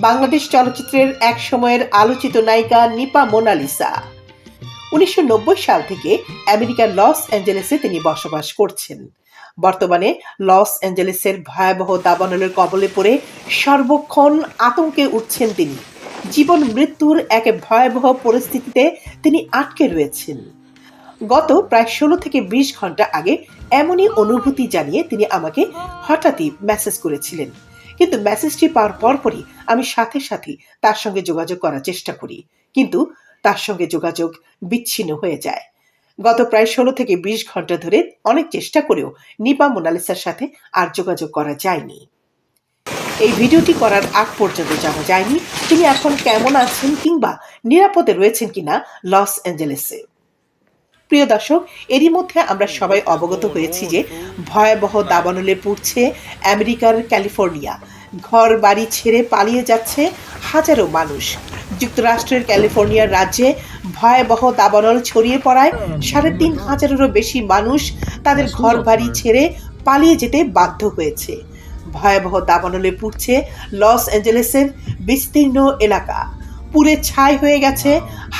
বাংলাদেশ চলচ্চিত্রের এক সময়ের আলোচিত নায়িকা নিপা মোনালিসা। উনিশশো নব্বই সাল থেকে আমেরিকার লস অ্যাঞ্জেলেসে তিনি বসবাস করছেন। বর্তমানে লস অ্যাঞ্জেলেসের ভয়াবহ দাবানলের কবলে পড়ে সর্বক্ষণ আতঙ্কে উঠছেন তিনি। জীবন মৃত্যুর এক ভয়াবহ পরিস্থিতিতে তিনি আটকে রয়েছেন। গত প্রায় ষোলো থেকে বিশ ঘণ্টা আগে এমনই অনুভূতি জানিয়ে তিনি আমাকে হঠাৎই মেসেজ করেছিলেন। কিন্তু মেসেজটি পাওয়ার পরপরই আমি সাথে সাথে তার সঙ্গে যোগাযোগ করার চেষ্টা করি। কিন্তু তার সঙ্গে যোগাযোগ বিচ্ছিন্ন হয়ে যায়। গত প্রায় ষোলো থেকে বিশ ঘণ্টা ধরে অনেক চেষ্টা করেও নিপা মোনালিসার সাথে আর যোগাযোগ করা যায়নি। এই ভিডিওটি করার আগ পর্যন্ত জানা যায়নি। তিনি এখন কেমন আছেন কিংবা নিরাপদে রয়েছেন কিনা লস অ্যাঞ্জেলেসে। প্রিয় দর্শক, এরই মধ্যে আমরা সবাই অবগত হয়েছি যে ভয়াবহ দাবানলে পড়ছে আমেরিকার ক্যালিফোর্নিয়া। ঘর বাড়ি ছেড়ে পালিয়ে যাচ্ছে হাজারো মানুষ। যুক্তরাষ্ট্রের ক্যালিফোর্নিয়ার রাজ্যে ভয়াবহ দাবানল ছড়িয়ে পড়ায় সাড়ে তিন হাজারেরও বেশি মানুষ তাদের ঘর বাড়ি ছেড়ে পালিয়ে যেতে বাধ্য হয়েছে। ভয়াবহ দাবানলে পুড়ছে লস অ্যাঞ্জেলেসের বিস্তীর্ণ এলাকা। পুরে ছাই হয়ে গেছে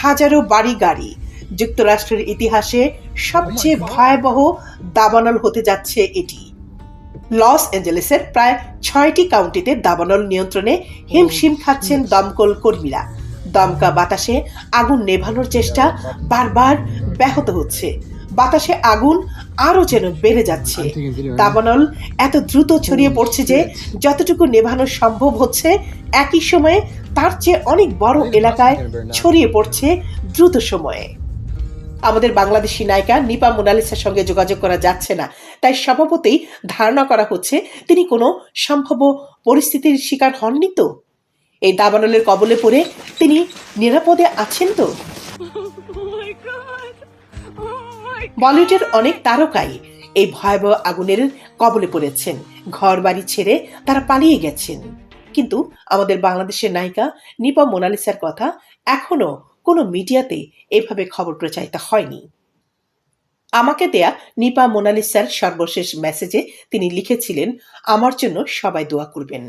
হাজারো বাড়ি গাড়ি যুক্তরাষ্ট্রের ইতিহাসে সবচেয়ে ভয়াবহ দাবানল হতে যাচ্ছে এটি। লস অ্যাঞ্জেলেসের প্রায় ছয়টি কাউন্টিতে দাবানল নিয়ন্ত্রণে হিমশিম খাচ্ছেন দমকল কর্মীরা। দমকা বাতাসে আগুন নেভানোর চেষ্টা বারবার ব্যাহত হচ্ছে। বাতাসে আগুন আরও যেন বেড়ে যাচ্ছে। দাবানল এত দ্রুত ছড়িয়ে পড়ছে যে যতটুকু নেভানো সম্ভব হচ্ছে একই সময়ে তার চেয়ে অনেক বড় এলাকায় ছড়িয়ে পড়ছে দ্রুত সময়ে। আমাদের বাংলাদেশি নায়িকা নিপা মোনালিসার সঙ্গে যোগাযোগ করা যাচ্ছে না। তাই স্বভাবতেই ধারণা করা হচ্ছে তিনি কোনো সম্ভাব্য পরিস্থিতির শিকার হননি তো? এই দাবানলের কবলে পড়ে তিনি নিরাপদে আছেন তো? বলিউডের অনেক তারকাই এই ভয়াবহ আগুনের কবলে পড়েছেন। ঘর বাড়ি ছেড়ে তারা পালিয়ে গেছেন। কিন্তু আমাদের বাংলাদেশের নায়িকা নিপা মোনালিসার কথা এখনও কোনো মিডিয়াতে এভাবে খবর প্রচারিত হয়নি। আমাকে দেয়া নিপা মোনালিসার সর্বশেষ মেসেজে তিনি লিখেছিলেন, আমার জন্য সবাই দোয়া করবেন।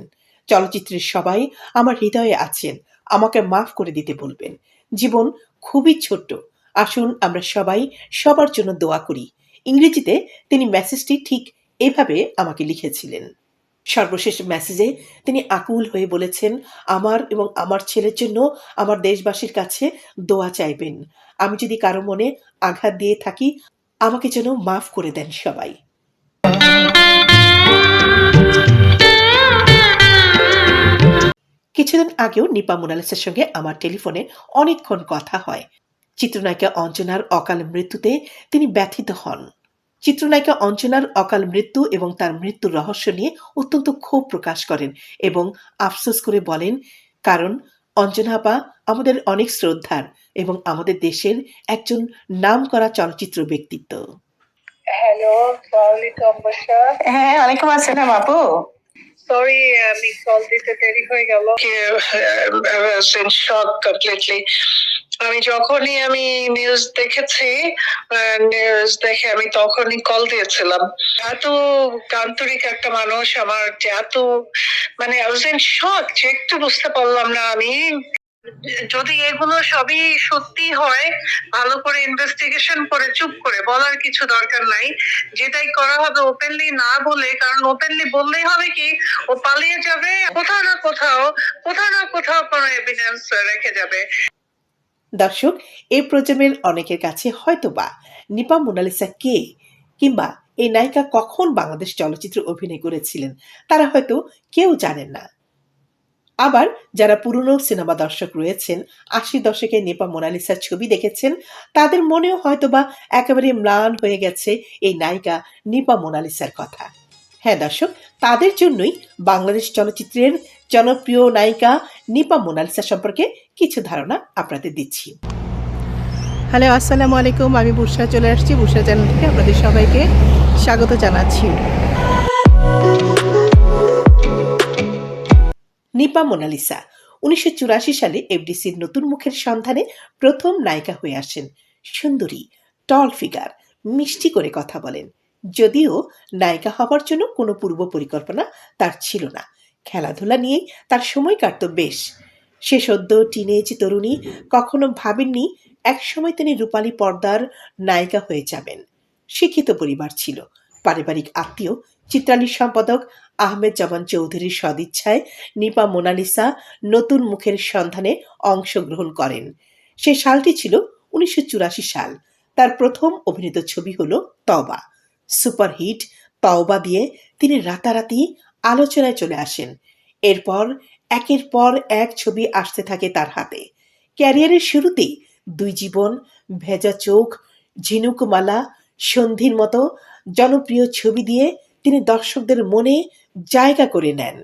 চলচ্চিত্রের সবাই আমার হৃদয়ে আছেন, আমাকে মাফ করে দিতে বলবেন। জীবন খুবই ছোট্ট। আসুন আমরা সবাই সবার জন্য দোয়া করি। ইংরেজিতে তিনি মেসেজটি ঠিক এভাবে আমাকে লিখেছিলেন। সর্বশেষ মেসেজে তিনি আকুল হয়ে বলেছেন, আমার এবং আমার ছেলের জন্য আমার দেশবাসীর কাছে দোয়া চাইবেন। আমি যদি কারও মনে আঘাত দিয়ে থাকি, আমাকে যেন মাফ করে দেন সবাই। কিছুদিন আগেও নিপা মোনালিসের সঙ্গে আমার টেলিফোনে অনেকক্ষণ কথা হয়। চিত্রনায়িকা অঞ্জনার অকাল মৃত্যুতে তিনি ব্যথিত হন। চিত্রনায়িকা অঞ্চনার অকাল মৃত্যু এবং তার মৃত্যুর রহস্য নিয়ে অত্যন্ত ক্ষোভ প্রকাশ করেন এবং আফসোস করে বলেন কারণ অঞ্জনা আপা আমাদের অনেক শ্রদ্ধার এবং আমাদের দেশের একজন নাম করা চলচ্চিত্র ব্যক্তিত্ব। হ্যালো হ্যাঁ ওয়ালাইকুম আসসালাম আপু। সরি আমি কল দিতে দেরি হয়ে গেল। শক কমপ্লিটলি আমি যখনই আমি নিউজ দেখেছি নিউজ দেখে আমি তখনই কল দিয়েছিলাম। এত কান্তরিক একটা মানুষ আমার যে এত মানে শখ যে একটু বুঝতে পারলাম না আমি। যদি এগুলো সবই সত্যি হয়, ভালো করে ইনভেস্টিগেশন করে, চুপ করে, বলার কিছু দরকার নাই। যেটাই করা হবে ওপেনলি না বলে, কারণ ওপেনলি বললেই হবে কি, ও পালিয়ে যাবে, কোথাও না কোথাও কোথাও না কোথাও কোনো এভিডেন্স রেখে যাবে। দর্শক, এই প্রজন্মের অনেকের কাছে হয়তোবা নিপা মোনালিসা কে কিংবা এই নায়িকা কখন বাংলাদেশ চলচ্চিত্রে অভিনয় করেছিলেন, তারা হয়তো কেউ জানেন না। আবার যারা পুরনো সিনেমা দর্শক রয়েছেন আশি দশকে নেপা মোনালিসার ছবি দেখেছেন, তাদের মনেও হয়তোবা একেবারে ম্লান হয়ে গেছে এই নায়িকা নিপা মোনালিসার কথা। হ্যাঁ দর্শক, তাদের জন্যই বাংলাদেশ চলচ্চিত্রের জনপ্রিয় নায়িকা নিপা মোনালিসা সম্পর্কে কিছু ধারণা আপনাদের দিচ্ছি। হ্যালো, আসসালামু আলাইকুম, আমি বুসরা চলে আসছি বুসরা চ্যানেল থেকে আপনাদের সবাইকে স্বাগত জানাচ্ছি। নিপা মোনালিসা। উনিশশো চুরাশি সালে এফডিসির নতুন মুখের সন্ধানে প্রথম নায়িকা হয়ে আসেন সুন্দরী টল ফিগার মিষ্টি করে কথা বলেন। যদিও নায়িকা হবার জন্য কোনো পূর্ব পরিকল্পনা তার ছিল না। খেলাধুলা নিয়েই তার সময় কাটত বেশ। সে সদ্য টিনেজ তরুণী কখনো ভাবেননি একসময় তিনি রূপালী পর্দার নায়িকা হয়ে যাবেন। শিক্ষিত পরিবার ছিল। পারিবারিক আত্মীয়, চিত্রালীর সম্পাদক আহমেদ জামান চৌধুরীর সদিচ্ছায় নিপা মোনালিসা নতুন মুখের সন্ধানে অংশগ্রহণ করেন। সে সালটি ছিল উনিশশো চুরাশি সাল। তার প্রথম অভিনীত ছবি হল তওবা। সুপারহিট, তওবা দিয়ে তিনি রাতারাতি আলোচনায় চলে আসেন। এরপর, একের পর এক ছবি আসতে থাকে তার হাতে। ক্যারিয়ারের শুরুতেই দুই জীবন, ভেজা চোখ, ঝিনুকমালা, সন্ধির মতো জনপ্রিয় ছবি দিয়ে তিনি দর্শকদের মনে জায়গা করে নেন।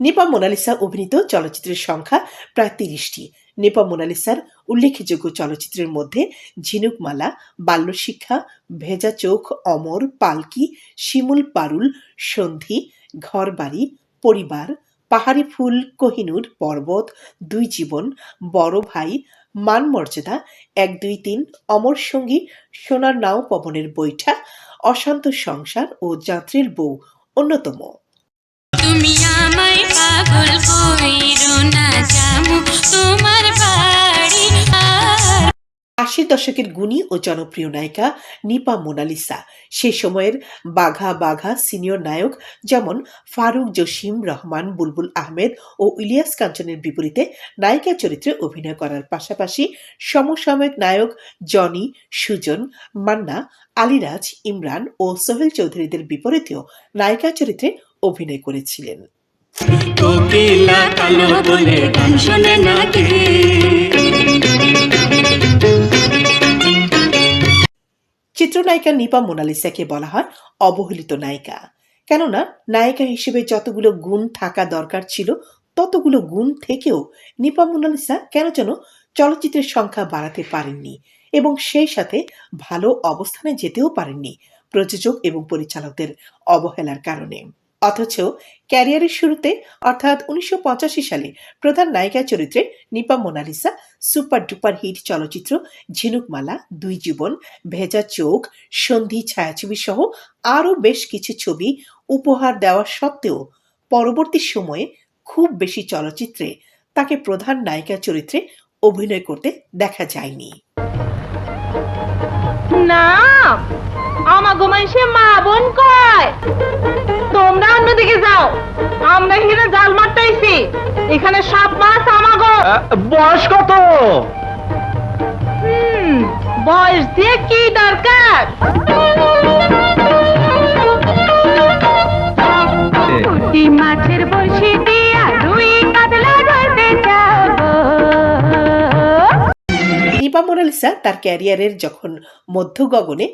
নিপা মোনালিসা অভিনীত চলচ্চিত্রের সংখ্যা প্রায় তিরিশটি। নিপা মোনালিসার উল্লেখযোগ্য চলচ্চিত্রের মধ্যে ঝিনুকমালা বাল্যশিক্ষা ভেজা চোখ অমর পালকি শিমুল পারুল সন্ধি ঘরবাড়ি পরিবার পাহাড়ি ফুল কোহিনুর পর্বত, দুই জীবন, বড় ভাই, মান মর্যাদা, এক, দুই, তিন, অমর সঙ্গী, সোনার নাও পবনের বৈঠা, অশান্ত সংসার ও যাত্রীর বউ, অন্যতম। তুমি আমায় পাগল কইরো না, জামু, তোমার আশির দশকের গুণী ও জনপ্রিয় নায়িকা নিপা মোনালিসা। সে সময়ের বাঘা বাঘা সিনিয়র নায়ক যেমন ফারুক জসিম রহমান, বুলবুল আহমেদ ও ইলিয়াস কাঞ্চনের বিপরীতে নায়িকা চরিত্রে অভিনয় করার পাশাপাশি সমসাময়িক নায়ক জনি, সুজন, মান্না, আলিরাজ, ইমরান ও সোহেল চৌধুরীদের বিপরীতেও নায়িকা চরিত্রে অভিনয় করেছিলেন। কোকিলা কালো বলে না চিত্রনায়িকা নিপা মোনালিসাকে বলা হয় অবহেলিত নায়িকা। কেননা, নায়িকা হিসেবে যতগুলো গুণ থাকা দরকার ছিল, ততগুলো গুণ থেকেও নিপা মোনালিসা কেন যেন চলচ্চিত্রের সংখ্যা বাড়াতে পারেননি এবং সেই সাথে ভালো অবস্থানে যেতেও পারেননি প্রযোজক এবং পরিচালকদের অবহেলার কারণে। অথচ ক্যারিয়ারের শুরুতে, অর্থাৎ উনিশশো পঁচাশি সালে, প্রধান নায়িকা চরিত্রে Nipa Monalisa, super duper hit চলচ্চিত্র ঝিনুকমালা, দুই জীবন, ভেজা চোখ, সন্ধি ছায়াছবি সহ আরও বেশ কিছু ছবি উপহার দেওয়া সত্ত্বেও পরবর্তী সময়ে খুব বেশি চলচ্চিত্রে তাকে প্রধান নায়িকা চরিত্রে অভিনয় করতে দেখা যায়নি। না! আমাগো মানুষে মা বোন কয়? তোমরা অন্যদিকে যাও। আমরা এখানে জাল মারতেছি। এখানে সাপ মাছ আমাগো। বয়স কত? বয়স দিয়ে কি দরকার? মাছের বসে দিয়া রুই কাতলা ধরতে যাব। নিপা মোনালিসা তার ক্যারিয়ারের যখন মধ্য গগনে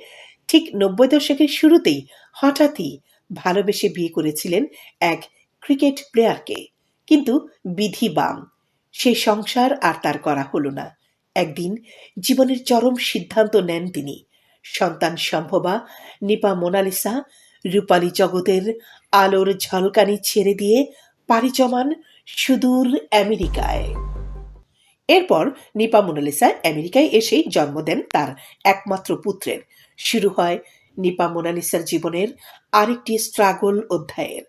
ঠিক নব্বই দশকের শুরুতেই হঠাৎই ভালোবেসে বিয়ে করেছিলেন এক ক্রিকেট প্লেয়ারকে। কিন্তু বিধি বাম সেই সংসার আর তার করা হলো না। একদিন জীবনের চরম সিদ্ধান্ত নেন তিনি। সন্তান সম্ভবা নিপা মোনালিসা রূপালী জগতের আলোর ঝলকানি ছেড়ে দিয়ে পাড়ি জমান সুদূর আমেরিকায়। এরপর নিপা মোনালিসা আমেরিকায় এসেই জন্ম দেন তার একমাত্র পুত্রের। শুরু হয় নিপা মোনালিসার জীবনের আরেকটি স্ট্রাগল অধ্যায়ের।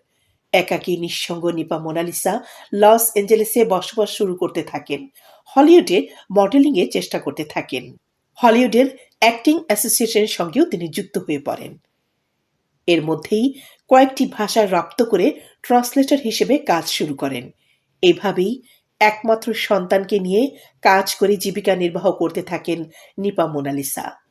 একাকী নিঃসঙ্গ নিপা মোনালিসা লস এঞ্জেলেসে বসবাস শুরু করতে থাকেন। হলিউডে মডেলিংয়ে চেষ্টা করতে থাকেন। হলিউডের অ্যাক্টিং অ্যাসোসিয়েশনের সঙ্গেও তিনি যুক্ত হয়ে পড়েন। এর মধ্যেই কয়েকটি ভাষা রপ্ত করে ট্রান্সলেটর হিসেবে কাজ শুরু করেন। এভাবেই একমাত্র সন্তানকে নিয়ে কাজ করে জীবিকা নির্বাহ করতে থাকেন নিপা মোনালিসা।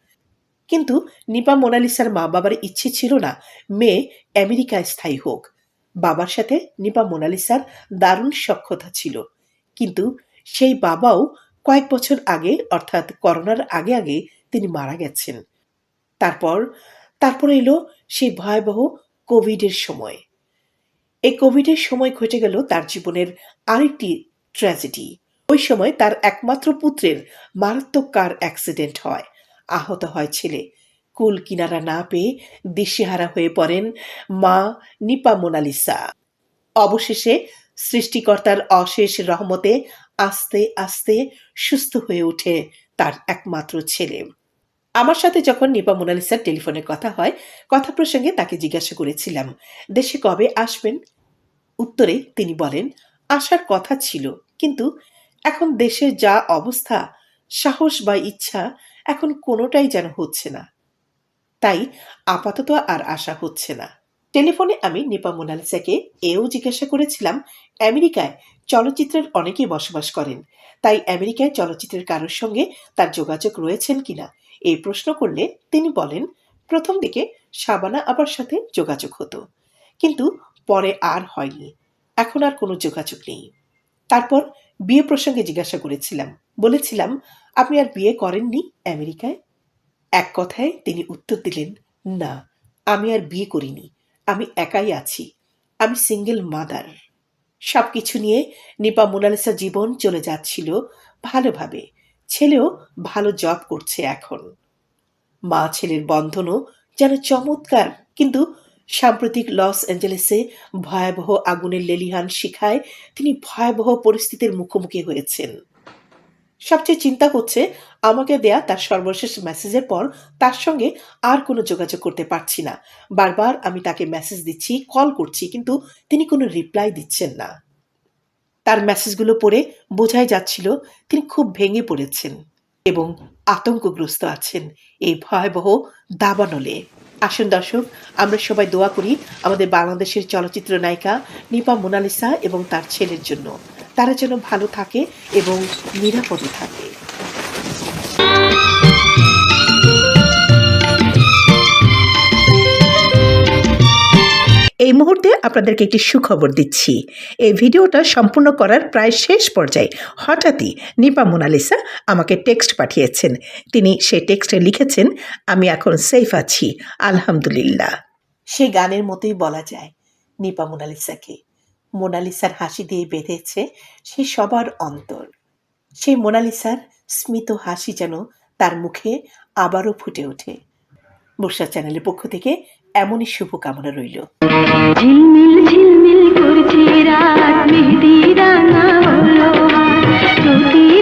কিন্তু নিপা মোনালিসার মা বাবার ইচ্ছে ছিল না মেয়ে আমেরিকায় স্থায়ী হোক। বাবার সাথে নিপা মোনালিসার দারুণ সক্ষতা ছিল। কিন্তু সেই বাবাও কয়েক বছর আগে, অর্থাৎ করোনার আগে আগে, তিনি মারা গেছেন। তারপর তারপর এলো সেই ভয়াবহ কোভিডের সময়। এই কোভিডের সময় ঘটে গেল তার জীবনের আরেকটি ট্র্যাজেডি। ওই সময় তার একমাত্র পুত্রের মারাত্মক কার অ্যাক্সিডেন্ট হয়। আহত হয় ছেলে। কুল কিনারা না পেয়ে দিশেহারা হয়ে পড়েন মা নিপা মোনালিসা। অবশেষে সৃষ্টিকর্তার অশেষ রহমতে আস্তে আস্তে সুস্থ হয়ে ওঠে তার একমাত্র ছেলে। আমার সাথে যখন নিপা মোনালিসার টেলিফোনে কথা হয়, কথা প্রসঙ্গে তাকে জিজ্ঞাসা করেছিলাম, দেশে কবে আসবেন? উত্তরে তিনি বলেন, আসার কথা ছিল, কিন্তু এখন দেশের যা অবস্থা, সাহস বা ইচ্ছা এখন কোনোটাই যেন হচ্ছে না। তাই আপাতত আর আশা হচ্ছে না। টেলিফোনে আমি নিপা মোনালিসাকে এও জিজ্ঞাসা করেছিলাম, আমেরিকায় চলচ্চিত্রের অনেকেই বসবাস করেন। তাই আমেরিকায় চলচ্চিত্রের কারোর সঙ্গে তার যোগাযোগ রয়েছেন কিনা, এই প্রশ্ন করলে তিনি বলেন, প্রথম দিকে শাবানা আবার সাথে যোগাযোগ হতো। কিন্তু পরে আর হয়নি। এখন আর কোনো যোগাযোগ নেই। তারপর বিয়ে প্রসঙ্গে জিজ্ঞাসা করেছিলাম বলেছিলাম, আপনি আর বিয়ে করেননি আমেরিকায়? এক কথায় তিনি উত্তর দিলেন, না, আমি আর বিয়ে করিনি। আমি একাই আছি। আমি সিঙ্গেল মাদার সব কিছু নিয়ে নিপা মোনালিসা জীবন চলে যাচ্ছিল ভালোভাবে। ছেলেও ভালো জব করছে এখন। মা ছেলের বন্ধনও যেন চমৎকার, কিন্তু সাম্প্রতিক লস অ্যাঞ্জেলেসে ভয়াবহ আগুনের লেলিহান শিখায় তিনি ভয়াবহ পরিস্থিতির মুখোমুখি হয়েছেন। সবচেয়ে চিন্তা হচ্ছে আমাকে দেয়া তার সর্বশেষ মেসেজের পর তার সঙ্গে আর কোনো যোগাযোগ করতে পারছি না। বারবার আমি তাকে মেসেজ দিচ্ছি কল করছি, কিন্তু তিনি কোনো রিপ্লাই দিচ্ছেন না। তার মেসেজগুলো পড়ে বোঝাই যাচ্ছিল তিনি খুব ভেঙে পড়েছেন এবং আতঙ্কগ্রস্ত আছেন এই ভয়াবহ দাবানলে। আসুন দর্শক, আমরা সবাই দোয়া করি আমাদের বাংলাদেশের চলচ্চিত্র নায়িকা নিপা মোনালিসা এবং তার ছেলের জন্য। তারা যেন ভালো থাকে এবং নিরাপদে থাকে। এই মুহূর্তে আপনাদেরকে একটি সুখবর দিচ্ছি। এই ভিডিওটা সম্পূর্ণ করার প্রায় শেষ পর্যায়ে হঠাৎই নিপা মোনালিসা আমাকে টেক্সট পাঠিয়েছেন। তিনি সেই টেক্সটে লিখেছেন, আমি এখন সেফ আছি, আলহামদুলিল্লাহ। সে গানের মতোই বলা যায় নিপা মোনালিসাকে। মোনালিসার হাসি দিয়ে বেঁধেছে সে সবার অন্তর। সেই মোনালিসার স্মিত হাসি যেন তার মুখে আবারও ফুটে ওঠে। বর্ষা চ্যানেলের পক্ষ থেকে এমনই শুভকামনা রইল। ঝিলমিল ঝিলমিল করছে রাত, মেহেদি রাঙা হলো প্রতি